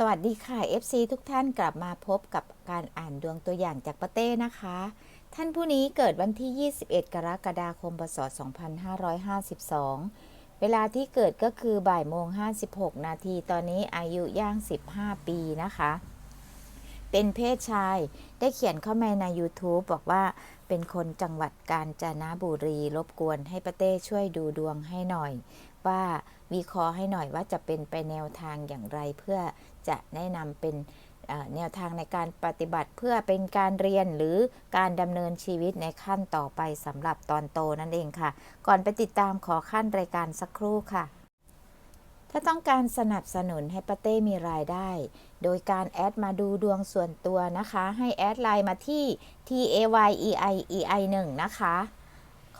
สวัสดีค่ะ FC ทุกท่านกลับมาพบกับการอ่านดวงตัวอย่างจากป้าเต้นะคะ ท่านผู้นี้เกิดวันที่ 21 กรกฎาคม พศ 2552 เวลาที่เกิดก็คือบ่ายโมง 56 นาที ตอนนี้อายุย่าง 15 ปีนะคะ เป็นเพศชาย ได้เขียนเข้ามาใน YouTube บอกว่าเป็นคนจังหวัดกาญจนบุรี รบกวนให้ป้าเต้ช่วยดูดวงให้หน่อย ว่าวิเคราะห์ให้หน่อยว่าจะเป็นไปแนวทางอย่างไร เพื่อจะแนะนำเป็นแนวทางในการปฏิบัติเพื่อเป็นการเรียนหรือการดำเนินชีวิตในขั้นต่อไปสำหรับตอนโตนั่นเองค่ะ ก่อนไปติดตามขอขั้นรายการสักครู่ค่ะ ถ้าต้องการสนับสนุนให้ป้าเต้มีรายได้ โดยการแอดมาดูดวงส่วนตัวนะคะ ให้แอดไลน์มาที่ t a y e i e i 1นะคะ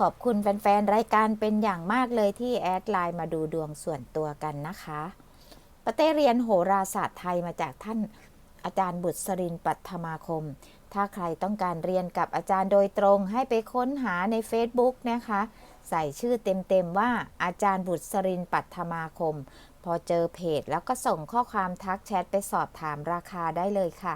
ขอบคุณแฟนๆ รายการเป็นอย่างมากเลยที่แอดไลน์มาดูดวงส่วนตัวกันนะคะป้าเต้เรียนโหราศาสตร์ไทยมาจากท่านอาจารย์บุตรสรินปัทมาคม ถ้าใครต้องการเรียนกับอาจารย์โดยตรงให้ไปค้นหาใน Facebook นะคะ ใส่ชื่อเต็มๆว่าอาจารย์บุตรสรินปัทมาคม พอเจอเพจแล้วก็ส่งข้อความทักแชทไปสอบถามราคาได้เลยค่ะ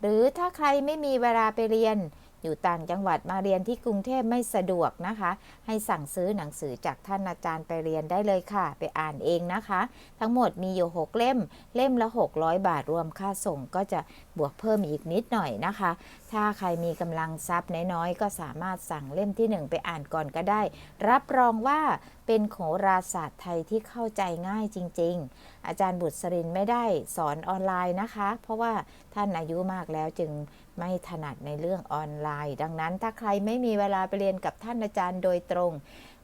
หรือถ้าใครไม่มีเวลาไปเรียน อยู่ต่างจังหวัดมาเรียนที่กรุงเทพไม่สะดวกนะคะ ให้สั่งซื้อหนังสือจากท่านอาจารย์ไปเรียนได้เลยค่ะ ไปอ่านเองนะคะ ทั้งหมดมีอยู่ 6 เล่ม เล่มละ 600 บาทรวมค่าส่งก็จะบวกเพิ่มอีกนิดหน่อยนะคะ ถ้าใครมีกำลังทรัพย์น้อยๆ ก็สามารถสั่งเล่มที่ 1 ไปอ่านก่อนก็ได้ รับรองว่าเป็นโหราศาสตร์ไทยที่เข้าใจง่ายจริง ๆ อาจารย์บุตรสรินไม่ได้สอนออนไลน์นะคะ เพราะว่าท่านอายุมากแล้วจึงไม่ถนัดในเรื่องออนไลน์ ดังนั้นถ้าใครไม่มีเวลาไปเรียนกับท่านอาจารย์โดยตรง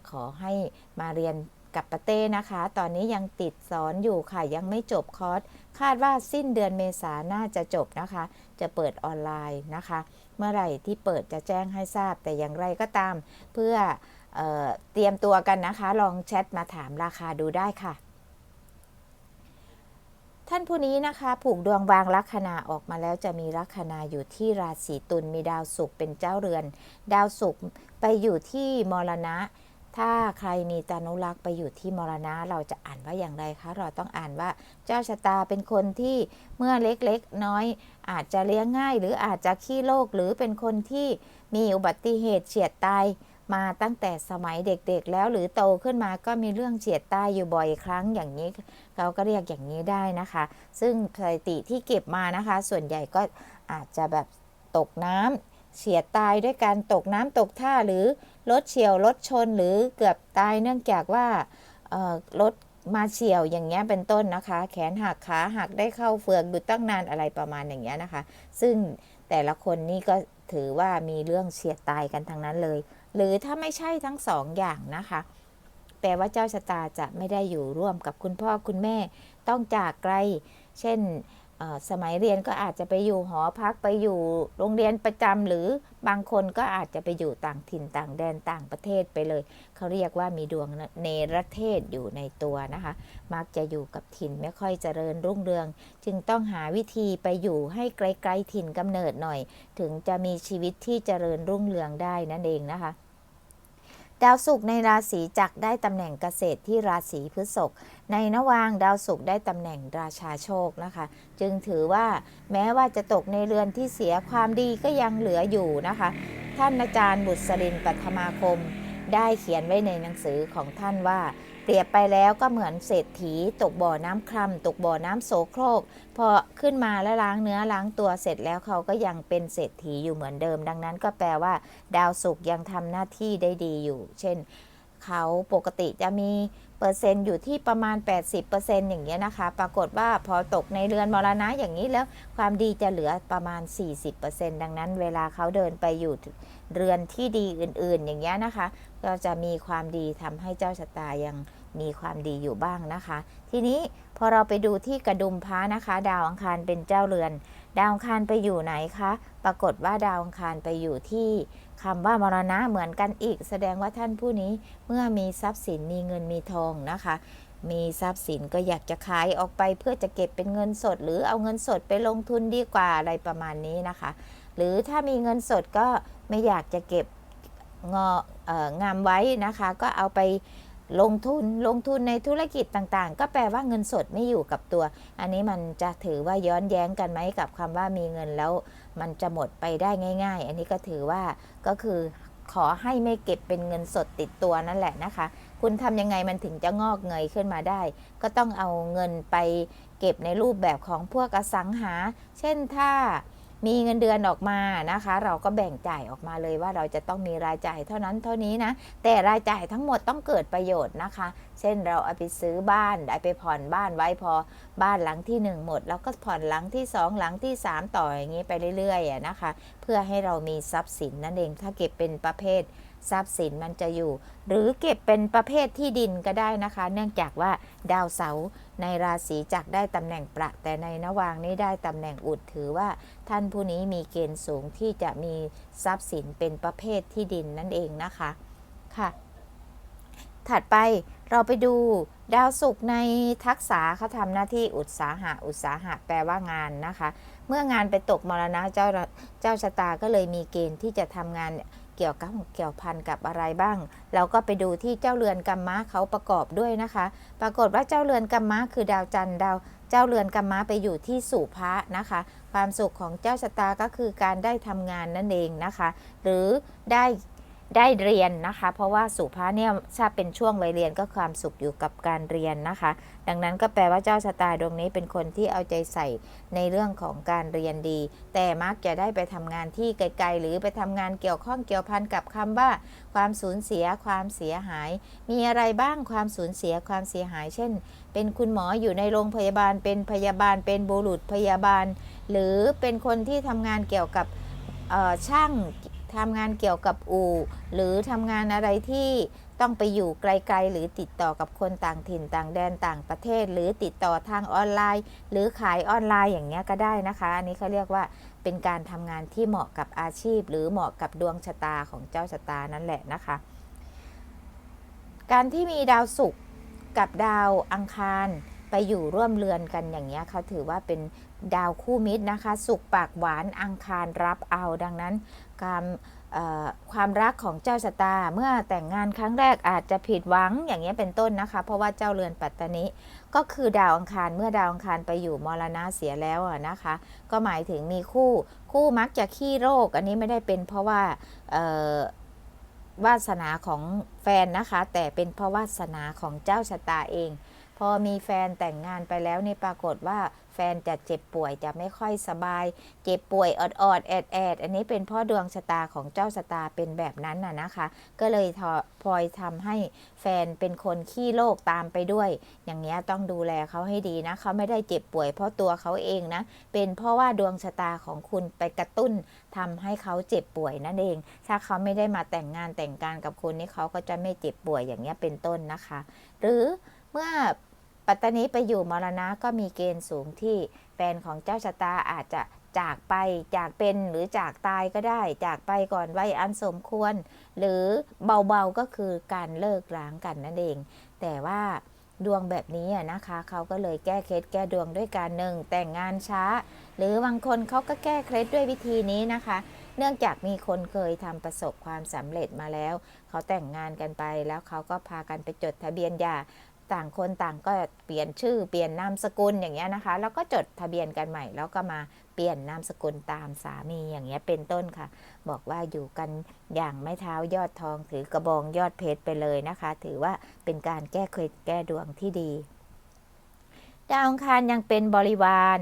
ขอให้มาเรียนกับปาเต้นะคะ ตอนนี้ยังติดสอนอยู่ค่ะ ยังไม่จบคอร์ส คาดว่าสิ้นเดือนเมษาน่าจะจบนะคะ จะเปิดออนไลน์นะคะ เมื่อไหร่ที่เปิดจะแจ้งให้ทราบ แต่อย่างไรก็ตาม เพื่อเออเตรียมตัวกันนะคะ ลองแชทมาถามราคาดูได้ค่ะ ท่านผู้นี้นะคะผูกดวงวางลัคนาออกมาแล้วจะมีลัคนาอยู่ที่ราศีตุลมีดาวศุกร์เป็นเจ้าเรือน ดาวศุกร์ไปอยู่ที่มรณะ ถ้าใครมีตานุรักษ์ไปอยู่ที่มรณะ เราจะอ่านว่าอย่างไรคะเราต้องอ่านว่าเจ้าชะตาเป็นคนที่เมื่อเล็กๆน้อย อาจจะเลี้ยงง่าย หรืออาจจะขี้โรคหรือเป็นคนที่มีอุบัติเหตุเฉียดตาย มาตั้งแต่สมัยเด็กๆ แล้วหรือโตขึ้นมาก็มีเรื่องเฉียดตายอยู่บ่อยครั้งอย่างนี้เราก็เรียกอย่างนี้ได้นะคะ ซึ่งสถิติที่เก็บมานะคะ ส่วนใหญ่ก็อาจจะแบบตกน้ำเฉียดตายด้วยการตกน้ำตกท่าหรือรถเฉียวรถชนหรือเกือบตายเนื่องจากว่ารถมาเฉียวอย่างเงี้ยเป็นต้นนะคะ แขนหักขาหักได้เข้าเฟือกอยู่ตั้งนานอะไรประมาณอย่างเงี้ยนะคะ ซึ่งแต่ละคนนี่ก็ถือว่ามีเรื่องเฉียดตายกันทั้งนั้นเลย หรือถ้าไม่ใช่ทั้งสองอย่างนะคะ แปลว่าเจ้าชะตาจะไม่ได้อยู่ร่วมกับคุณพ่อคุณแม่ ต้องจากไกล เช่นสมัยเรียนก็อาจจะไปอยู่หอพักไปอยู่โรงเรียนประจำหรือบางคนก็อาจจะไปอยู่ต่างถิ่นต่างแดนต่างประเทศไปเลย เขาเรียกว่ามีดวงเนรเทศอยู่ในตัวนะคะ มักจะอยู่กับถิ่นไม่ค่อยเจริญรุ่งเรือง จึงต้องหาวิธีไปอยู่ให้ไกลๆถิ่นกำเนิดหน่อย ถึงจะมีชีวิตที่เจริญรุ่งเรืองได้นั่นเองนะคะ ดาวศุกร์ในราศีจักรได้ตำแหน่งเกษตรที่ราศีพฤษภในนวางดาวศุกร์ได้ตำแหน่งราชาโชคนะคะ จึงถือว่าแม้ว่าจะตกในเรือนที่เสียความดีก็ยังเหลืออยู่นะคะ ท่านอาจารย์บุตรสรินทร์ปัทมาคม ได้เขียนไว้ในหนังสือของท่านว่า เปรียบไปแล้วก็เหมือนเศรษฐีตกบ่อน้ำคร่ำตกบ่อน้ำโสโครก พอขึ้นมาแล้วล้างเนื้อล้างตัวเสร็จแล้วเขาก็ยังเป็นเศรษฐีอยู่เหมือนเดิม ดังนั้นก็แปลว่า ดาวศุกร์ยังทำหน้าที่ได้ดีอยู่ เช่น เขาปกติจะมี เปอร์เซ็นต์อยู่ที่ประมาณ 80%อย่างเงี้ยนะคะ ปรากฏว่าพอตกในเรือนมรณะอย่างนี้แล้วความดีจะเหลือประมาณ 40%ดังนั้นเวลาเขาเดินไปอยู่เรือนที่ดีอื่นๆ อย่างเงี้ยนะคะ ก็จะมีความดีทำให้เจ้าชะตายัง มีความดีอยู่บ้างนะคะ ทีนี้พอเราไปดูที่กระดุมพระนะคะ ดาวอังคารเป็นเจ้าเรือน ดาวอังคารไปอยู่ไหนคะ ปรากฏว่าดาวอังคารไปอยู่ที่คำว่ามรณะเหมือนกันอีก แสดงว่าท่านผู้นี้เมื่อมีทรัพย์สินมีเงินมีทองนะคะ มีทรัพย์สินก็อยากจะขายออกไปเพื่อจะเก็บเป็นเงินสด หรือเอาเงินสดไปลงทุนดีกว่าอะไรประมาณนี้นะคะ หรือถ้ามีเงินสดก็ไม่อยากจะเก็บงออองามไว้นะคะ ก็เอาไป ลงทุนลงทุนในธุรกิจต่างๆ ก็แปลว่าเงินสดไม่อยู่กับตัว อันนี้มันจะถือว่าย้อนแย้งกันไหมกับคำว่ามีเงินแล้ว มันจะหมดไปได้ง่าย ๆ อันนี้ก็ถือว่าก็คือขอให้ไม่เก็บเป็นเงินสดติดตัวนั่นแหละนะคะ คุณทำยังไงมันถึงจะงอกเงยขึ้นมาได้ ก็ต้องเอาเงินไปเก็บในรูปแบบของพวกอสังหา เช่นถ้า มีเงินเดือนออกมานะคะ เราก็แบ่งจ่ายออกมาเลยว่าเราจะต้องมีรายจ่ายเท่านั้นเท่านี้นะ แต่รายจ่ายทั้งหมดต้องเกิดประโยชน์นะคะ เช่นเราเอาไปซื้อบ้านเอาไปผ่อนบ้านไว้พอบ้านหลังที่ 1 หมด แล้วก็ผ่อนหลังที่ 2 หลังที่ 3 ต่ออย่างนี้ไปเรื่อยๆนะคะ เพื่อให้เรามีทรัพย์สินนั่นเองถ้าเก็บเป็นประเภท ทรัพย์สินมันจะอยู่ หรือเก็บเป็นประเภทที่ดินก็ได้นะคะ เนื่องจากว่าดาวเสาร์ในราศีจักได้ตำแหน่งประ แต่ในนวางนี้ได้ตำแหน่งอุดถือว่า ท่านผู้นี้มีเกณฑ์สูงที่จะมีทรัพย์สินเป็นประเภทที่ดินนั่นเองนะคะค่ะ ถัดไปเราไปดูดาวศุกร์ในทักษะเขาทำหน้าที่อุตสาหะ อุตสาหะแปลว่างานนะคะ เมื่องานไปตกมรณะเจ้าเจ้าชะตาก็เลยมีเกณฑ์ที่จะทำงาน เกี่ยวกับเกี่ยวพันกับอะไรบ้าง เราก็ไปดูที่เจ้าเรือนกัมมะเขาประกอบด้วยนะคะ ปรากฏว่าเจ้าเรือนกัมมะคือดาวจันทร์ดาวเจ้าเรือนกัมมะไปอยู่ที่สุภะนะคะ ความสุขของเจ้าชะตาก็คือการได้ทำงานนั่นเองนะคะ หรือได้ ได้เรียนนะคะ เพราะว่าสุภาเนี่ยถ้าเป็นช่วงวัยเรียนก็ความสุขอยู่กับการเรียนนะคะ ดังนั้นก็แปลว่าเจ้าชะตาดวงนี้เป็นคนที่เอาใจใส่ในเรื่องของการเรียนดี แต่มักจะได้ไปทำงานที่ไกลๆ หรือไปทำงานเกี่ยวข้องเกี่ยวพันกับคำว่า ความสูญเสียความเสียหาย มีอะไรบ้างความสูญเสียความเสียหาย เช่น เป็นคุณหมออยู่ในโรงพยาบาล เป็นพยาบาล เป็นบุรุษพยาบาล หรือเป็นคนที่ทำงานเกี่ยวกับช่าง ทำงานเกี่ยวกับอู่ หรือทำงานอะไรที่ต้องไปอยู่ไกลๆ หรือติดต่อกับคนต่างถิ่นต่างแดนต่างประเทศ หรือติดต่อทางออนไลน์ หรือขายออนไลน์อย่างเงี้ยก็ได้นะคะ อันนี้เขาเรียกว่าเป็นการทำงานที่เหมาะกับอาชีพ หรือเหมาะกับดวงชะตาของเจ้าชะตานั่นแหละนะคะ การที่มีดาวศุกร์กับดาวอังคารไปอยู่ร่วมเรือนกันอย่างเงี้ยเขาถือว่าเป็นดาวคู่มิตรนะคะ สุขปากหวานอังคารรับเอาดังนั้นการความรักของเจ้าชะตา เมื่อแต่งงานครั้งแรกอาจจะผิดหวังอย่างเงี้เป็นต้นนะคะ เพราะว่าเจ้าเรือนปัตตานิก็คือดาวอังคารเมื่อดาวอังคารไปอยู่มรณะเสียแล้วนะคะ ก็หมายถึงมีคู่คู่มักจะขี้โรค อันนี้ไม่ได้เป็นเพราะว่าวาสนาของแฟนนะคะ แต่เป็นเพราะวาสนาของเจ้าชะตาเอง พอมีแฟนแต่งงานไปแล้วนี่ปรากฏว่า แฟนจะเจ็บป่วยจะไม่ค่อยสบาย เจ็บป่วยอดอดๆแอดแอดๆอันนี้เป็นพ่อดวงชะตาของเจ้าชะตาเป็นแบบนั้นน่ะนะคะ ก็เลยพลอยทำให้แฟนเป็นคนขี้โรคตามไปด้วย อย่างเงี้ยต้องดูแลเขาให้ดีนะเขาไม่ได้เจ็บป่วยเพราะตัวเขาเองนะ เป็นเพราะว่าดวงชะตาของคุณไปกระตุ้นทำให้เขาเจ็บป่วยนั่นเอง ถ้าเขาไม่ได้มาแต่งงานแต่งการกับคุณนี่เขาก็จะไม่เจ็บป่วยอย่างเงี้ยเป็นต้นนะคะ หรือเมื่อ ปัตตานีไปอยู่มรณะก็มีเกณฑ์สูงที่แฟนของเจ้าชะตาอาจจะจากไปจากเป็นหรือจากตายก็ได้ จากไปก่อนวัยอันสมควร หรือเบาๆก็คือการเลิกร้างกันนั่นเอง แต่ว่าดวงแบบนี้นะคะ เขาก็เลยแก้เคล็ดแก้ดวงด้วยการหนึ่งแต่งงานช้า หรือบางคนเขาก็แก้เคล็ดด้วยวิธีนี้นะคะ เนื่องจากมีคนเคยทำประสบความสำเร็จมาแล้ว เขาแต่งงานกันไปแล้วเขาก็พากันไปจดทะเบียนหย่า ต่างคนต่างก็เปลี่ยนชื่อเปลี่ยนนามสกุลอย่างเงี้ยนะคะ แล้วก็จดทะเบียนกันใหม่ แล้วก็มาเปลี่ยนนามสกุลตามสามีอย่างเงี้ยเป็นต้นค่ะ บอกว่าอยู่กันอย่างไม่เท้ายอดทอง ถือกระบองยอดเพชรไปเลยนะคะ ถือว่าเป็นการแก้เคล็ดแก้ดวงที่ดีดาวอังคารยังเป็นบริวาร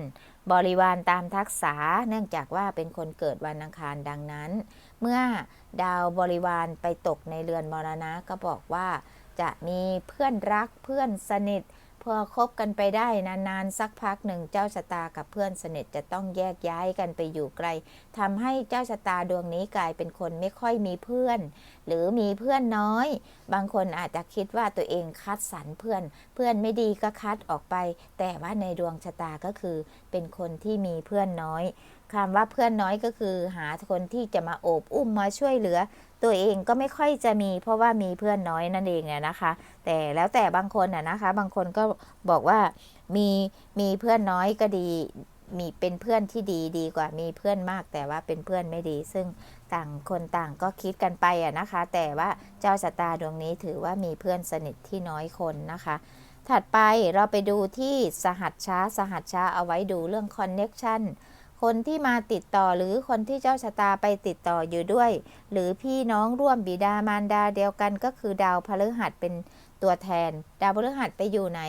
บริวารตามทักษะเนื่องจากว่าเป็นคนเกิดวันอังคารดังนั้น เมื่อดาวบริวารไปตกในเรือนมรณะก็บอกว่า จะมีเพื่อนรักเพื่อนสนิทพอคบกันไปได้นานๆสักพักหนึ่งเจ้าชะตากับเพื่อนสนิทจะต้องแยกย้ายกันไปอยู่ไกลทำให้เจ้าชะตาดวงนี้กลายเป็นคนไม่ค่อยมีเพื่อน หรือมีเพื่อนน้อย บางคนอาจจะคิดว่าตัวเองคัดสรรเพื่อน เพื่อนไม่ดีก็คัดออกไป แต่ว่าในดวงชะตาก็คือเป็นคนที่มีเพื่อนน้อย คำว่าเพื่อนน้อยก็คือ หาคนที่จะมาโอบอุ้มมาช่วยเหลือ ตัวเองก็ไม่ค่อยจะมี เพราะว่ามีเพื่อนน้อยนั่นเองนะคะ แต่แล้วแต่บางคนอะนะคะ บางคนก็บอกว่ามีมีเพื่อนน้อยก็ดีมีเป็นเพื่อนที่ดีดีกว่ามีเพื่อนมาก แต่ว่าเป็นเพื่อนไม่ดี ซึ่งต่างคนต่างก็คิดกันไปอะนะคะ แต่ว่าเจ้าชะตาดวงนี้ถือว่ามีเพื่อนสนิทที่น้อยคนนะคะ ถัดไปเราไปดูที่สหัสช้าสหัสช้าเอาไว้ดูเรื่องคอนเน็กชัน คนที่มาติดต่อหรือคนที่เจ้าชะตาไปติดต่ออยู่ด้วย หรือพี่น้องร่วมบิดามารดาเดียวกันก็คือดาวพฤหัสเป็นตัวแทน ดาวพฤหัสไปอยู่ไหน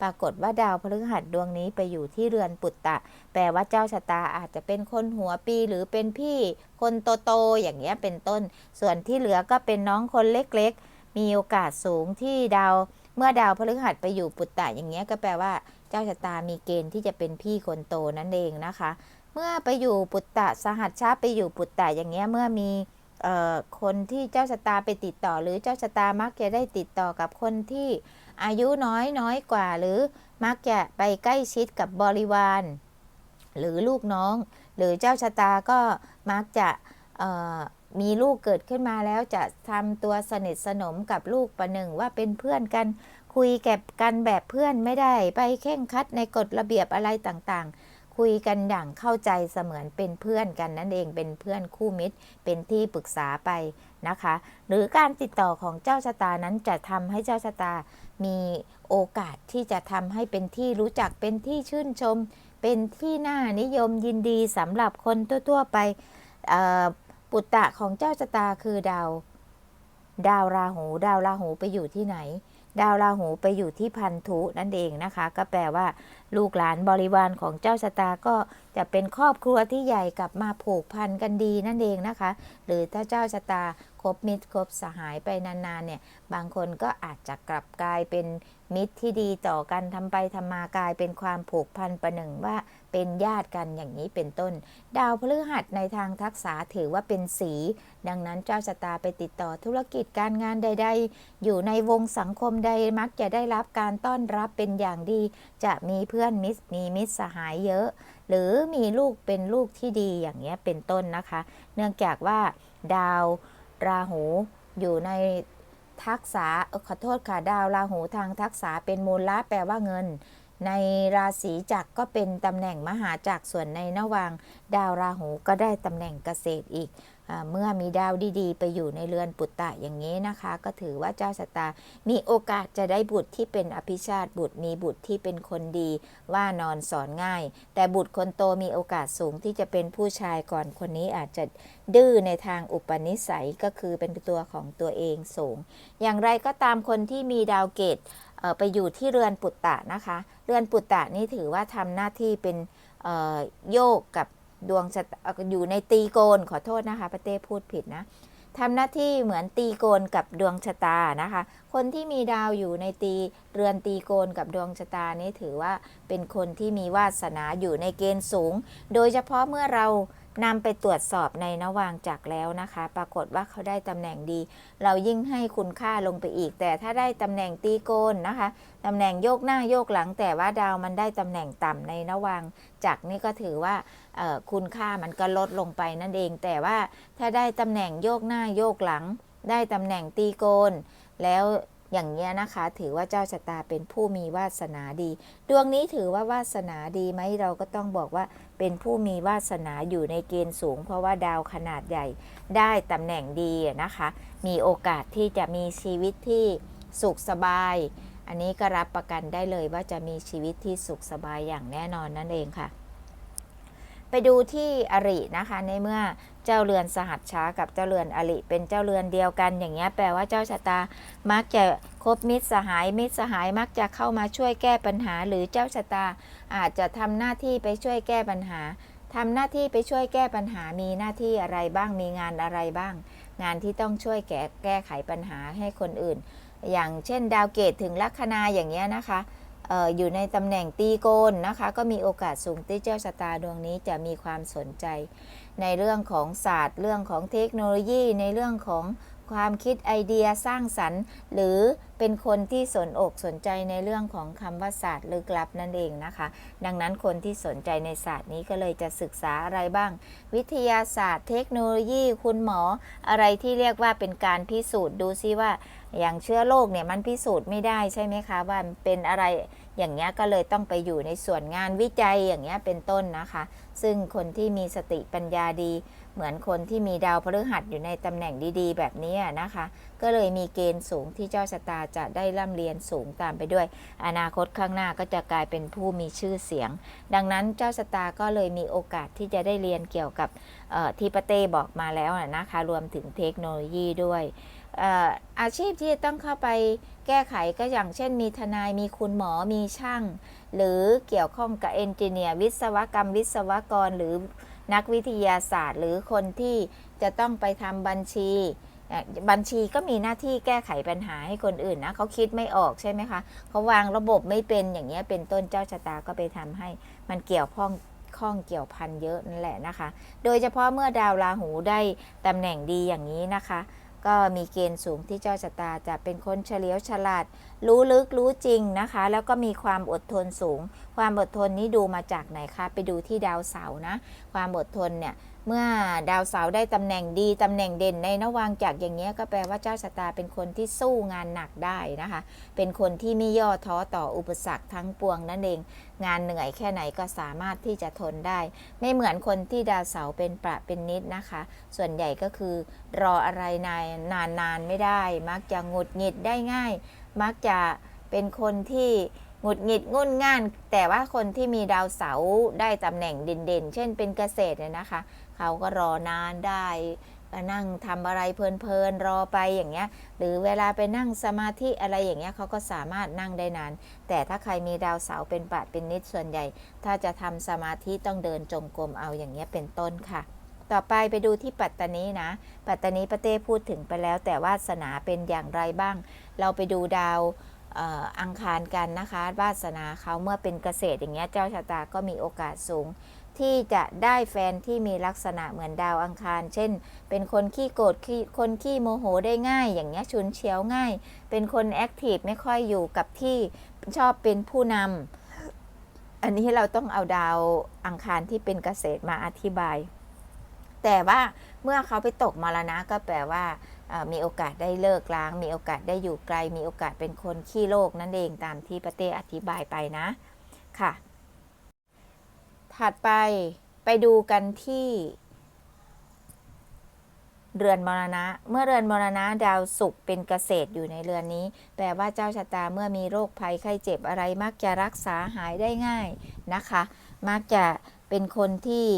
ปรากฏว่าดาวพฤหัสดวงนี้ไปอยู่ที่เรือนปุตตะ แปลว่าเจ้าชะตาอาจจะเป็นคนหัวปีหรือเป็นพี่ คนโตๆอย่างเงี้ยเป็นต้น ส่วนที่เหลือก็เป็นน้องคนเล็กๆ มีโอกาสสูงที่ดาว เมื่อดาวพฤหัสไปอยู่ปุตตะอย่างเงี้ยก็แปลว่า เจ้าชะตามีเกณฑ์ที่จะเป็นพี่คนโตนั่นเองนะคะ เมื่อไปอยู่ปุตตะสหัสชาไปอยู่ปุตตะอย่างเงี้ยเมื่อมีออคนที่เจ้าชะตาไปติดต่อ หรือเจ้าชะตามักจะได้ติดต่อกับคนที่อายุน้อยน้อยกว่า หรือมักจะไปใกล้ชิดกับบริวาร หรือลูกน้อง หรือเจ้าชะตาก็มักจะมีลูกเกิดขึ้นมาแล้วจะทำตัวสนิทสนมกับลูกประหนึ่งว่าเป็นเพื่อนกันคุยแก็บกันแบบเพื่อนไม่ได้ ไปเข่งคัดในกฎระเบียบอะไรต่างๆ คุยกันอย่างเข้าใจเสมือนเป็นเพื่อนกันนั่นเองเป็นเพื่อนคู่มิตร เป็นที่ปรึกษาไปนะคะ หรือการติดต่อของเจ้าชะตานั้นจะทำให้เจ้าชะตา มีโอกาสที่จะทำให้เป็นที่รู้จักเป็นที่ชื่นชม เป็นที่น่านิยมยินดีสำหรับคนทั่วๆไปปุตตะของเจ้าชะตาคือดาว ดาวราหู ดาวราหูไปอยู่ที่ไหน ดาวราหูไปอยู่ที่พันธุนั่นเองนะคะ ก็แปลว่า ลูกหลานบริวารของเจ้าชะตาก็จะเป็นครอบครัวที่ใหญ่กลับมาผูกพันกันดีนั่นเองนะคะ หรือถ้าเจ้าชะตา คบมิตรคบสหายไปนานๆเนี่ยบางคนก็อาจจะกลับกลายเป็นมิตรที่ดีต่อกันทำไปทำมากลายเป็นความผูกพันประหนึ่งว่าเป็นญาติกันอย่างนี้เป็นต้น ดาวพฤหัสในทางทักษะถือว่าเป็นสี ดังนั้นเจ้าชะตาไปติดต่อธุรกิจการงานใด ๆ อยู่ในวงสังคมใดมักจะได้รับการต้อนรับเป็นอย่างดี จะมีเพื่อนมิตรมีมิตรสหายเยอะ หรือมีลูกเป็นลูกที่ดีอย่างเงี้เป็นต้นนะคะ เนื่องจากว่าดาว ราหูอยู่ในทักษะขอโทษค่ะดาวราหูทางทักษะเป็นมูลละแปลว่าเงิน ในราศีจักรก็เป็นตำแหน่งมหาจักรส่วนในนวางดาวราหูก็ได้ตำแหน่งเกษตรอีก เมื่อมีดาวดีๆ ไปอยู่ในเรือนปุตตะอย่างนี้นะคะ ก็ถือว่าเจ้าชะตามีโอกาสจะได้บุตรที่เป็นอภิชาติบุตรมีบุตรที่เป็นคนดีว่านอนสอนง่าย แต่บุตรคนโตมีโอกาสสูงที่จะเป็นผู้ชายก่อนคนนี้อาจจะดื้อในทางอุปนิสัยก็คือเป็นตัวของตัวเองสูง อย่างไรก็ตามคนที่มีดาวเกตเไปอยู่ที่เรือนปุตตะนะคะ เรือนปุตตะนี่ถือว่าทำหน้าที่เป็นโยกกับ ดวงชะตาอยู่ในตีโกนขอโทษนะคะป้าเต้พูดผิดนะทำหน้าที่เหมือนตีโกนกับดวงชะตานะคะ คนที่มีดาวอยู่ในตีเรือนตีโกนกับดวงชะตานี้ถือว่าเป็นคนที่มีวาสนาอยู่ในเกณฑ์สูง โดยเฉพาะเมื่อเรา นำไปตรวจสอบในนวางจักแล้วนะคะ ปรากฏว่าเขาได้ตำแหน่งดี เรายิ่งให้คุณค่าลงไปอีก แต่ถ้าได้ตำแหน่งตีโกนนะคะตำแหน่งโยกหน้าโยกหลัง แต่ว่าดาวมันได้ตำแหน่งต่ำในนวางจักนี่ก็ถือว่าคุณค่ามันก็ลดลงไปนั่นเอง แต่ว่าถ้าได้ตำแหน่งโยกหน้าโยกหลัง ได้ตำแหน่งตีโกนแล้ว อย่างเงี้ยนะคะ ถือว่าเจ้าชะตาเป็นผู้มีวาสนาดี ดวงนี้ถือว่าวาสนาดีไหมเราก็ต้องบอกว่าเป็นผู้มีวาสนาอยู่ในเกณฑ์สูง เพราะว่าดาวขนาดใหญ่ได้ตำแหน่งดีนะคะ มีโอกาสที่จะมีชีวิตที่สุขสบาย อันนี้ก็รับประกันได้เลยว่าจะมีชีวิตที่สุขสบายอย่างแน่นอนนั่นเองค่ะ ไปดูที่อรินะคะในเมื่อ เจ้าเรือนสหัสช้ากับเจ้าเรือนอริเป็นเจ้าเรือนเดียวกันอย่างเงี้ยแปลว่าเจ้าชะตามักจะคบมิตรสหายมิตรสหายมักจะเข้ามาช่วยแก้ปัญหา หรือเจ้าชะตาอาจจะทำหน้าที่ไปช่วยแก้ปัญหาทำหน้าที่ไปช่วยแก้ปัญหามีหน้าที่อะไรบ้างมีงานอะไรบ้าง งานที่ต้องช่วยแก้แก้ไขปัญหาให้คนอื่น อย่างเช่น ดาวเกตถึงลัคนาอย่างเงี้ยนะคะเอออยู่ในตำแหน่งตีโกนนะคะ ก็มีโอกาสสูงที่เจ้าชะตาดวงนี้จะมีความสนใจ ในเรื่องของศาสตร์ เรื่องของเทคโนโลยี ในเรื่องของความคิดไอเดียสร้างสรรค์ หรือเป็นคนที่สนอกสนใจในเรื่องของคำว่าศาสตร์ลึกลับนั่นเองนะคะ ดังนั้นคนที่สนใจในศาสตร์นี้ก็เลยจะศึกษาอะไรบ้าง วิทยาศาสตร์ เทคโนโลยี คุณหมอ อะไรที่เรียกว่าเป็นการพิสูจน์ดูซิว่า อย่างเชื้อโรคเนี่ยมันพิสูจน์ไม่ได้ใช่ไหมคะว่าเป็นอะไรอย่างเงี้ยก็เลยต้องไปอยู่ในส่วนงานวิจัยอย่างเงี้ยเป็นต้นนะคะ ซึ่งคนที่มีสติปัญญาดี เหมือนคนที่มีดาวพฤหัสอยู่ในตำแหน่งดีๆ แบบนี้นะคะ ก็เลยมีเกณฑ์สูงที่เจ้าชะตาจะได้ร่ำเรียนสูงตามไปด้วย อนาคตข้างหน้าก็จะกลายเป็นผู้มีชื่อเสียง ดังนั้นเจ้าชะตาก็เลยมีโอกาสที่จะได้เรียนเกี่ยวกับที่ปเต้บอกมาแล้วนะคะ รวมถึงเทคโนโลยีด้วยอาชีพที่ต้องเข้าไปแก้ไขก็อย่างเช่นมีทนายมีคุณหมอมีช่าง หรือเกี่ยวข้องกับเอนจิเนียร์วิศวกรรม วิศวกร หรือนักวิทยาศาสตร์ หรือคนที่จะต้องไปทำบัญชี บัญชีก็มีหน้าที่แก้ไขปัญหาให้คนอื่นนะเขาคิดไม่ออกใช่ไหมคะเขาวางระบบไม่เป็นอย่างเงี้ยเป็นต้นเจ้าชะตาก็ไปทำให้มันเกี่ยวข้องข้องเกี่ยวพันเยอะนั่นแหละนะคะ โดยเฉพาะเมื่อดาวราหูได้ตำแหน่งดีอย่างนี้นะคะ ก็มีเกณฑ์สูงที่เจ้าชะตาจะเป็นคนเฉลียวฉลาด รู้ลึกรู้จริงนะคะ แล้วก็มีความอดทนสูง ความอดทนนี้ดูมาจากไหนคะไปดูที่ดาวเสาร์นะ ความอดทนเนี่ยเมื่อดาวเสาร์ได้ตำแหน่งดี ตำแหน่งเด่นในนวางจากอย่างเงี้ก็แปลว่าเจ้าชะตาเป็นคนที่สู้งานหนักได้นะคะ เป็นคนที่ไม่ย่อท้อต่ออุปสรรคทั้งปวงนั่นเอง งานเหนื่อยแค่ไหนก็สามารถที่จะทนได้ ไม่เหมือนคนที่ดาวเสาร์เป็นประเป็นนิดนะคะ ส่วนใหญ่ก็คือรออะไรนานนานนานไม่ได้ มักจะหงุดหงิดได้ง่าย มักจะเป็นคนที่หงุดหงิดงุนง่าน แต่ว่าคนที่มีดาวเสาร์ได้ตำแหน่งเด่นๆ เช่นเป็นเกษตรเนี่ยนะคะ เขาก็รอนานได้ นั่งทำอะไรเพลินๆรอไปอย่างเงี้ย หรือเวลาไปนั่งสมาธิอะไรอย่างเงี้ยเขาก็สามารถนั่งได้นาน แต่ถ้าใครมีดาวเสาเป็นปาดเป็นนิดส่วนใหญ่ ถ้าจะทำสมาธิต้องเดินจงกรมเอาอย่างเงี้ยเป็นต้นค่ะ ต่อไปไปดูที่ปัตตานีนะ ปัตตานีประเต้พูดถึงไปแล้ว แต่วาสนาเป็นอย่างไรบ้าง เราไปดูดาวอังคารกันนะคะวาสนาเขาเมื่อเป็นเกษตรอย่างเงี้ยเจ้าชะตาก็มีโอกาสสูง ที่จะได้แฟนที่มีลักษณะเหมือนดาวอังคาร เช่น เป็นคนขี้โกรธคนขี้โมโหได้ง่าย อย่างเงี้ยฉุนเฉียวง่าย เป็นคนแอคทีฟไม่ค่อยอยู่กับที่ชอบเป็นผู้นำอันนี้เราต้องเอาดาวอังคารที่เป็นเกษตรมาอธิบาย แต่ว่าเมื่อเขาไปตกมรณะก็แปลว่ามีโอกาสได้เลิกล้าง มีโอกาสได้อยู่ไกล มีโอกาสเป็นคนขี้โลกนั่นเองตามที่ปเต้อธิบายไปนะ ค่ะ ถัดไปไปดูกันที่ เรือนมรณะ เมื่อเรือนมรณะดาวศุกร์เป็นเกษตรอยู่ในเรือนนี้ แปลว่าเจ้าชะตาเมื่อมีโรคภัยไข้เจ็บอะไรมักจะรักษาหายได้ง่ายนะคะ มักจะเป็นคนที่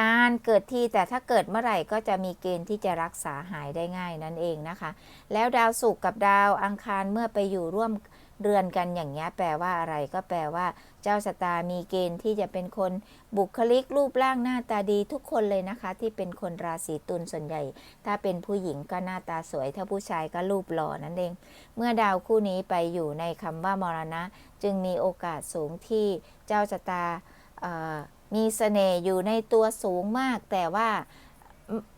นานๆเกิดที่แต่ถ้าเกิดเมื่อไหร่ก็จะมีเกณฑ์ที่จะรักษาหายได้ง่ายนั่นเองนะคะ แล้วดาวศุกร์กับดาวอังคารเมื่อไปอยู่ร่วม เรือนกันอย่างเงี้แปลว่าอะไรก็แปลว่า เจ้าชะตามีเกณฑ์ที่จะเป็นคนบุคลิกรูปร่างหน้าตาดีทุกคนเลยนะคะ ที่เป็นคนราศีตุลส่วนใหญ่ ถ้าเป็นผู้หญิงก็หน้าตาสวย ถ้าผู้ชายก็รูปหล่อนั่นเอง เมื่อดาวคู่นี้ไปอยู่ในคำว่ามรณะ จึงมีโอกาสสูงที่เจ้าชะตาเอ่อมีเสน่ห์อยู่ในตัวสูงมาก แต่ว่า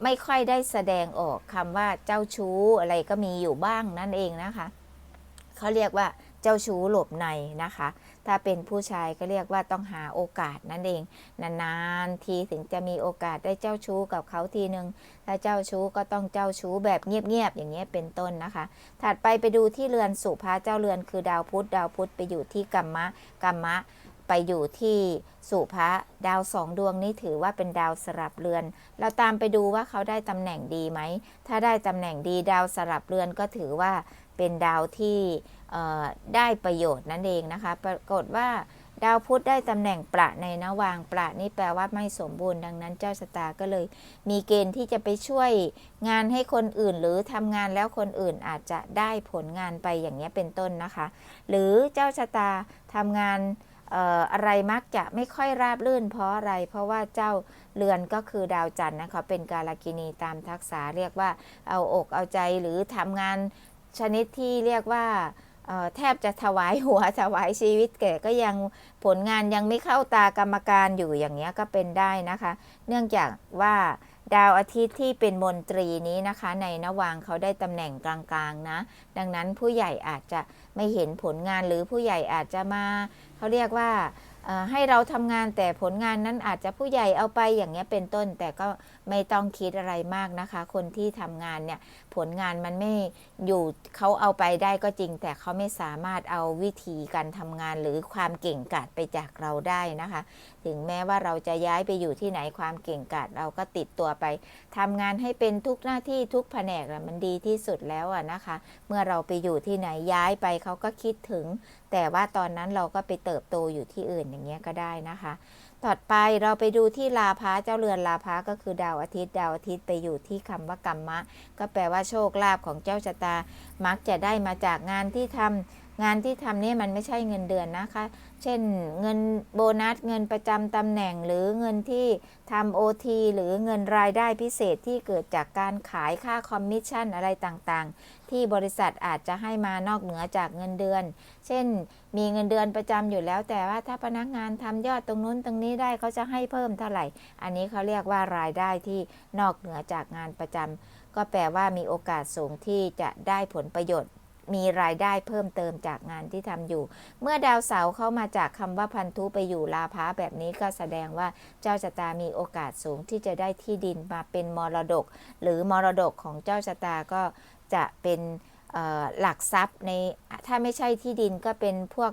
ไม่ค่อยได้แสดงออกคำว่าเจ้าชู้อะไรก็มีอยู่บ้างนั่นเองนะคะ เขาเรียกว่า เจ้าชู้หลบในนะคะ ถ้าเป็นผู้ชายก็เรียกว่าต้องหาโอกาสนั่นเอง นานๆทีถึงจะมีโอกาสได้เจ้าชู้กับเขาทีหนึ่งถ้าเจ้าชู้ก็ต้องเจ้าชู้แบบเงียบๆอย่างเงี้ยเป็นต้นนะคะ ถัดไปไปดูที่เรือนสุภาเจ้าเรือนคือดาวพุธดาวพุธไปอยู่ที่กัมมะกัมมะไปอยู่ที่สุภะดาวสองดวงนี้ถือว่าเป็นดาวสลับเรือน เราตามไปดูว่าเขาได้ตำแหน่งดีไหม ถ้าได้ตำแหน่งดีดาวสลับเรือนก็ถือว่าเป็นดาวที่ ได้ประโยชน์นั่นเองนะคะ ปรากฏว่าดาวพุธได้ตำแหน่งประในนวางประนี่แปลว่าไม่สมบูรณ์ดังนั้นเจ้าชะตาก็เลย มีเกณฑ์ที่จะไปช่วยงานให้คนอื่น หรือทำงานแล้วคนอื่นอาจจะได้ผลงานไปอย่างนี้เป็นต้นนะคะ หรือเจ้าชะตาทำงานอะไรมักจะไม่ค่อยราบรื่นเพราะอะไร เพราะว่าเจ้าเรือนก็คือดาวจันทร์นะคะเป็นกาลกินีตามทักษะเรียกว่าเอาอกเอาใจหรือทำงานชนิดที่เรียกว่า แทบจะถวายหัวถวายชีวิตแก่ก็ยังผลงานยังไม่เข้าตากรรมการอยู่อย่างเงี้ก็เป็นได้นะคะ เนื่องจากว่าดาวอาทิตย์ที่เป็นมนตรีนี้นะคะ ในนวางเขาได้ตำแหน่งกลางๆนะ ดังนั้นผู้ใหญ่อาจจะไม่เห็นผลงานหรือผู้ใหญ่อาจจะมาเขาเรียกว่าให้เราทำงานแต่ผลงานนั้นอาจจะผู้ใหญ่เอาไปอย่างเงี้ยเป็นต้น แต่ก็ไม่ต้องคิดอะไรมากนะคะ คนที่ทำงานเนี่ยผลงานมันไม่อยู่เขาเอาไปได้ก็จริง แต่เขาไม่สามารถเอาวิธีการทำงานหรือความเก่งกาจไปจากเราได้นะคะ ถึงแม้ว่าเราจะย้ายไปอยู่ที่ไหนความเก่งกาจเราก็ติดตัวไปทำงานให้เป็นทุกหน้าที่ทุกแผนกมันดีที่สุดแล้วอะนะคะ เมื่อเราไปอยู่ที่ไหนย้ายไปเขาก็คิดถึง แต่ว่าตอนนั้นเราก็ไปเติบโตอยู่ที่อื่นอย่างเงี้ยก็ได้นะคะ ต่อไปเราไปดูที่ลาภะเจ้าเรือนลาภะก็คือดาวอาทิตย์ ดาวอาทิตย์ไปอยู่ที่คำว่ากรรมะ ก็แปลว่าโชคลาภของเจ้าชะตา มักจะได้มาจากงานที่ทำงานที่ทำนี่มันไม่ใช่เงินเดือนนะคะ เช่นเงินโบนัสเงินประจำตำแหน่งหรือเงินที่ทำโอทีหรือเงินรายได้พิเศษที่เกิดจากการขายค่าคอมมิชชั่นอะไรต่างๆ ที่บริษัทอาจจะให้มานอกเหนือจากเงินเดือน เช่น มีเงินเดือนประจำอยู่แล้ว แต่ว่าถ้าพนักงานทำยอดตรงนู้นตรงนี้ได้เขาจะให้เพิ่มเท่าไหร่ อันนี้เขาเรียกว่ารายได้ที่นอกเหนือจากงานประจำก็แปลว่ามีโอกาสสูงที่จะได้ผลประโยชน์ มีรายได้เพิ่มเติมจากงานที่ทำอยู่ เมื่อดาวเสาร์เข้ามาจากคำว่าพันธุไปอยู่ลาภะแบบนี้ก็แสดงว่าเจ้าชะตามีโอกาสสูงที่จะได้ที่ดินมาเป็นมรดก หรือมรดกของเจ้าชะตาก็จะเป็นหลักทรัพย์ในถ้าไม่ใช่ที่ดินก็เป็นพวก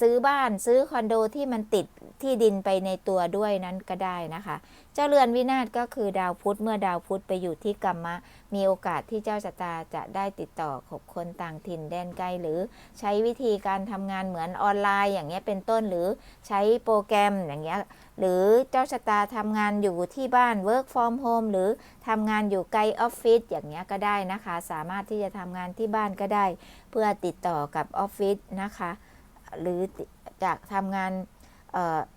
ซื้อบ้านซื้อคอนโดที่มันติดที่ดินไปในตัวด้วยนั้นก็ได้นะคะ เจ้าเรือนวินาศก็คือดาวพุธเมื่อดาวพุธไปอยู่ที่กรรมะ มีโอกาสที่เจ้าชะตาจะได้ติดต่อกับคนต่างถิ่นแดนไกลหรือใช้วิธีการทำงานเหมือนออนไลน์อย่างเงี้ยเป็นต้นหรือใช้โปรแกรมอย่างเงี้ยหรือเจ้าชะตาทำงานอยู่ที่บ้าน work from home หรือทำงานอยู่ไกลออฟฟิศอย่างเงี้ยก็ได้นะคะ สามารถที่จะทำงานที่บ้านก็ได้ เพื่อติดต่อกับออฟฟิศนะคะ หรือจากทำงาน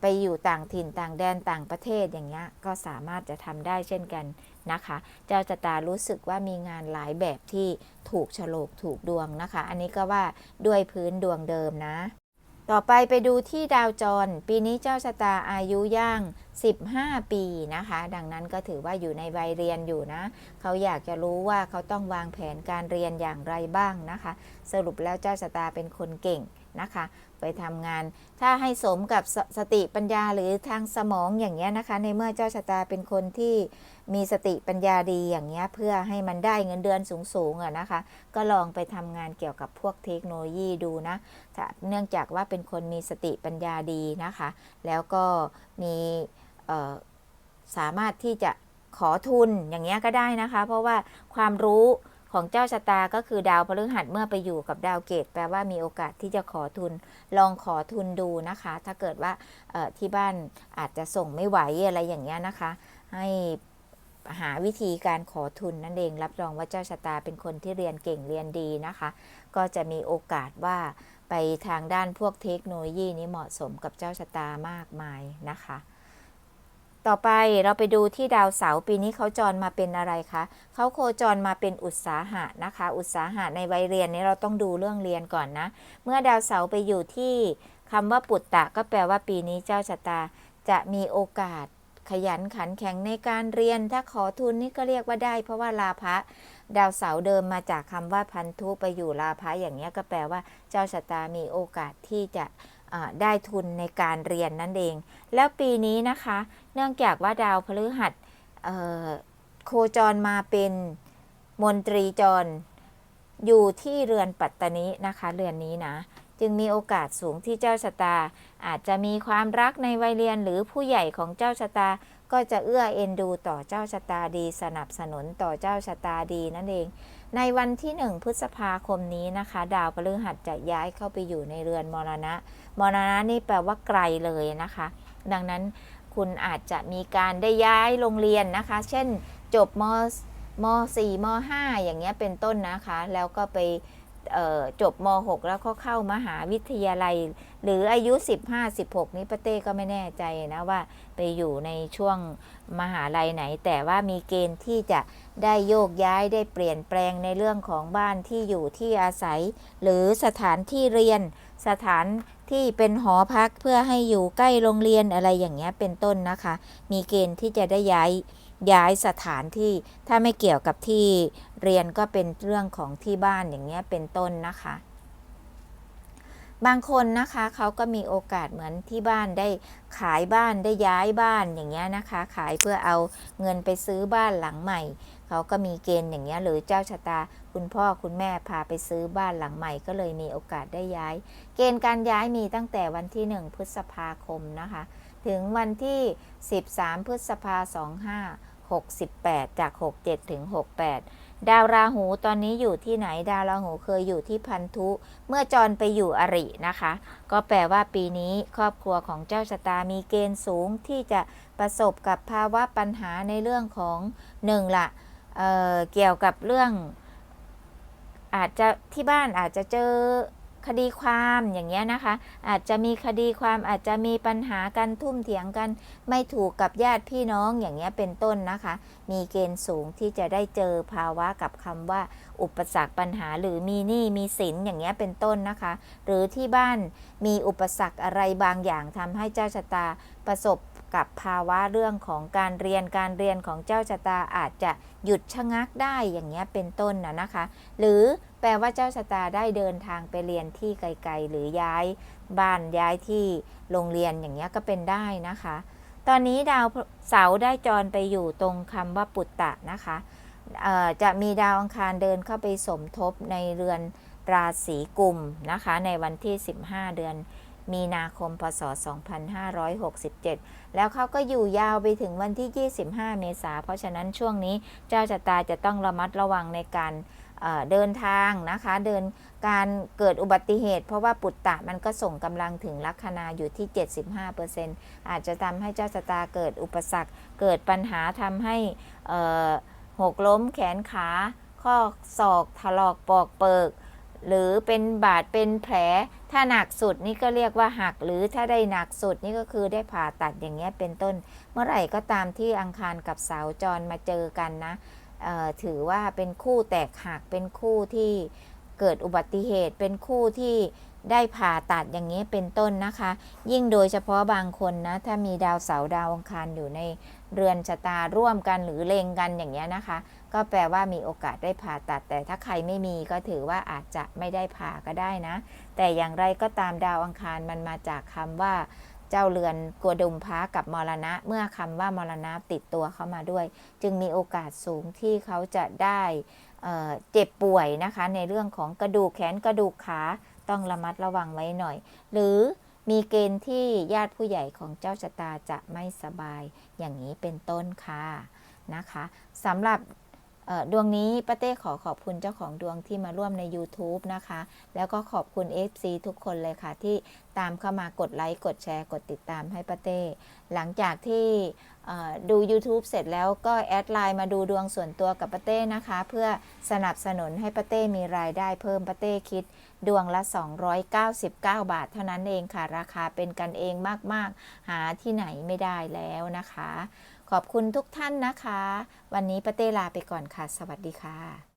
ไปอยู่ต่างถิ่นต่างแดนต่างประเทศอย่างเงี้ยก็สามารถจะทำได้เช่นกันนะคะ เจ้าชะตารู้สึกว่ามีงานหลายแบบที่ถูกโฉลกถูกดวงนะคะ อันนี้ก็ว่าด้วยพื้นดวงเดิมนะ ต่อไปไปดูที่ดาวจร ปีนี้เจ้าชะตาอายุย่าง 15 ปีนะคะ ดังนั้นก็ถือว่าอยู่ในวัยเรียนอยู่นะ เขาอยากจะรู้ว่าเขาต้องวางแผนการเรียนอย่างไรบ้างนะคะ สรุปแล้วเจ้าชะตาเป็นคนเก่ง นะคะ ไปทำงาน ถ้าให้สมกับสสติปัญญาหรือทางสมองอย่างเงี้ยนะคะ ในเมื่อเจ้าชะตาเป็นคนที่มีสติปัญญาดีอย่างเงี้ยเพื่อให้มันได้เงินเดือนสูงๆอะนะคะ ก็ลองไปทำงานเกี่ยวกับพวกเทคโนโลยีดูนะเนื่องจากว่าเป็นคนมีสติปัญญาดีนะคะ แล้วก็มีสามารถที่จะขอทุนอย่างเงี้ยก็ได้นะคะ เพราะว่าความรู้ ของเจ้าชะตาก็คือดาวพฤหัสเมื่อไปอยู่กับดาวเกตแปลว่ามีโอกาสที่จะขอทุน ลองขอทุนดูนะคะ ถ้าเกิดว่าที่บ้านอาจจะส่งไม่ไหวอะไรอย่างเงี้ยนะคะ ให้หาวิธีการขอทุนนั่นเองรับรองว่าเจ้าชะตาเป็นคนที่เรียนเก่งเรียนดีนะคะ ก็จะมีโอกาสว่าไปทางด้านพวกเทคโนโลยีนี้เหมาะสมกับเจ้าชะตามากมายนะคะ ต่อไปเราไปดูที่ดาวเสาร์ปีนี้เขาจรมาเป็นอะไรคะเขาโคจรมาเป็นอุตสาหะนะคะ อุตสาหะในวัยเรียนนี้เราต้องดูเรื่องเรียนก่อนนะ เมื่อดาวเสาร์ไปอยู่ที่คำว่าปุตตะก็แปลว่าปีนี้เจ้าชะตาจะมีโอกาสขยันขันแข็งในการเรียน ถ้าขอทุนนี่ก็เรียกว่าได้ เพราะว่าลาภะดาวเสาร์เดิมมาจากคำว่าพันธุไปอยู่ลาภะอย่างเงี้ยก็แปลว่าเจ้าชะตามีโอกาสที่จะได้ทุนในการเรียนนั่นเอง แล้วปีนี้นะคะ เนื่องจากว่าดาวพฤหัสโคจรมาเป็นมนตรีจร อยู่ที่เรือนปัตตนินะคะ เรือนนี้นะ จึงมีโอกาสสูงที่เจ้าชะตา อาจจะมีความรักในวัยเรียนหรือผู้ใหญ่ของเจ้าชะตา ก็จะเอื้อเอ็นดูต่อเจ้าชะตาดี สนับสนุนต่อเจ้าชะตาดีนั่นเอง ในวันที่หนึ่งพฤษภาคมนี้นะคะ ดาวพฤหัสจะย้ายเข้าไปอยู่ในเรือนมรณะ มรณะนี่แปลว่าไกลเลยนะคะ ดังนั้น คุณอาจจะมีการได้ย้ายโรงเรียนนะคะ เช่นจบมม4ม5อย่างเงี้ยเป็นต้นนะคะ แล้วก็ไปจบม 6 แล้วก็เข้ามหาวิทยาลัย หรืออายุ 15 16 นี้ป้าเต้ก็ไม่แน่ใจนะว่าไปอยู่ในช่วงมหาลัยไหน แต่ว่ามีเกณฑ์ที่จะได้โยกย้ายได้เปลี่ยนแปลงในเรื่องของบ้านที่อยู่ที่อาศัย หรือสถานที่เรียนสถาน ที่เป็นหอพักเพื่อให้อยู่ใกล้โรงเรียนอะไรอย่างเงี้ยเป็นต้นนะคะ มีเกณฑ์ที่จะได้ย้ายย้ายสถานที่ถ้าไม่เกี่ยวกับที่เรียนก็เป็นเรื่องของที่บ้านอย่างเงี้ยเป็นต้นนะคะ บางคนนะคะเขาก็มีโอกาสเหมือนที่บ้านได้ขายบ้านได้ย้ายบ้านอย่างเงี้ยนะคะ ขายเพื่อเอาเงินไปซื้อบ้านหลังใหม่ เขาก็มีเกณฑ์อย่างเงี้ยหรือเจ้าชะตา คุณพ่อคุณแม่พาไปซื้อบ้านหลังใหม่ก็เลยมีโอกาสได้ย้าย เกณฑ์การย้ายมีตั้งแต่วันที่ 1 พฤษภาคมนะคะ ถึงวันที่ 13 พฤษภา2568 จาก 67 ถึง 68 ดาวราหูตอนนี้อยู่ที่ไหน ดาวราหูเคยอยู่ที่พันธุ เมื่อจรไปอยู่อรินะคะ ก็แปลว่าปีนี้ครอบครัวของเจ้าชะตามีเกณฑ์สูงที่จะประสบกับภาวะปัญหาในเรื่องของหนึ่งละเเกี่ยวกับเรื่อง อาจจะที่บ้านอาจจะเจอคดีความอย่างเงี้ยนะคะ อาจจะมีคดีความอาจจะมีปัญหากันทุ่มเถียงกัน ไม่ถูกกับญาติพี่น้องอย่างเงี้ยเป็นต้นนะคะ มีเกณฑ์สูงที่จะได้เจอภาวะกับคำว่า อุปสรรคปัญหาหรือมีหนี้มีสินอย่างเงี้ยเป็นต้นนะคะ หรือที่บ้านมีอุปสรรคอะไรบางอย่างทำให้เจ้าชะตาประสบ กับภาวะเรื่องของการเรียนการเรียนของเจ้าชะตาอาจจะหยุดชะงักได้อย่างเงี้ยเป็นต้นนะนะคะ หรือแปลว่าเจ้าชะตาได้เดินทางไปเรียนที่ไกลๆ หรือย้ายบ้านย้ายที่โรงเรียนอย่างเงี้ยก็เป็นได้นะคะ ตอนนี้ดาวเสาร์ได้จรไปอยู่ตรงคำว่าปุตตะนะคะจะมีดาวอังคารเดินเข้าไปสมทบในเรือนราศีกุมนะคะ ในวันที่ 15 เดือน มีนาคม พศ 2567 แล้วเขาก็อยู่ยาวไปถึงวันที่ 25 เมษาเพราะฉะนั้นช่วงนี้เจ้าชะตาจะต้องระมัดระวังในการเเดินทางนะคะ เดินการเกิดอุบัติเหตุ เพราะว่าปุตตะมันก็ส่งกำลังถึงลัคนาอยู่ที่ 75%อาจจะทำให้เจ้าชะตาเกิดอุปสรรค เกิดปัญหาทำให้หกล้มแขนขา ข้อศอกถลอกปอกเปิก หรือเป็นบาดเป็นแผล ถ้าหนักสุดนี่ก็เรียกว่าหักหรือถ้าได้หนักสุดนี่ก็คือได้ผ่าตัดอย่างเงี้ยเป็นต้น เมื่อไหร่ก็ตามที่อังคารกับเสาจรมาเจอกันนะถือว่าเป็นคู่แตกหักเป็นคู่ที่เกิดอุบัติเหตุเป็นคู่ที่ได้ผ่าตัดอย่างนี้เป็นต้นนะคะ ยิ่งโดยเฉพาะบางคนนะ ถ้ามีดาวเสาร์ดาวอังคารอยู่ในเรือนชะตาร่วมกันหรือเลงกันอย่างเงี้ยนะคะ ก็แปลว่ามีโอกาสได้ผ่าตัด แต่ถ้าใครไม่มีก็ถือว่าอาจจะไม่ได้ผ่าก็ได้นะ แต่อย่างไรก็ตามดาวอังคารมันมาจากคำว่าเจ้าเรือนกัวดุมพระกับมรณะ เมื่อคำว่ามรณะติดตัวเข้ามาด้วย จึงมีโอกาสสูงที่เขาจะได้เเจ็บป่วยนะคะ ในเรื่องของกระดูกแขนกระดูกขาต้องระมัดระวังไว้หน่อย หรือมีเกณฑ์ที่ญาติผู้ใหญ่ของเจ้าชะตาจะไม่สบายอย่างนี้เป็นต้นค่ะนะคะสำหรับ ดวงนี้ป้าเต้ขอขอบคุณเจ้าของดวงที่มาร่วมใน YouTube นะคะ แล้วก็ขอบคุณ FC ทุกคนเลยค่ะ ที่ตามเข้ามากดไลค์กดแชร์กดติดตามให้ป้าเต้ หลังจากที่ดู YouTube เสร็จแล้วก็แอดไลน์มาดูดวงส่วนตัวกับป้าเต้นะคะ เพื่อสนับสนุนให้ป้าเต้มีรายได้เพิ่มป้าเต้คิดดวงละ 299 บาท เท่านั้นเองค่ะ ราคาเป็นกันเองมาก ๆ หาที่ไหนไม่ได้แล้วนะคะ ขอบคุณทุกท่านนะคะ วันนี้ปเต้ลาไปก่อนค่ะ สวัสดีค่ะ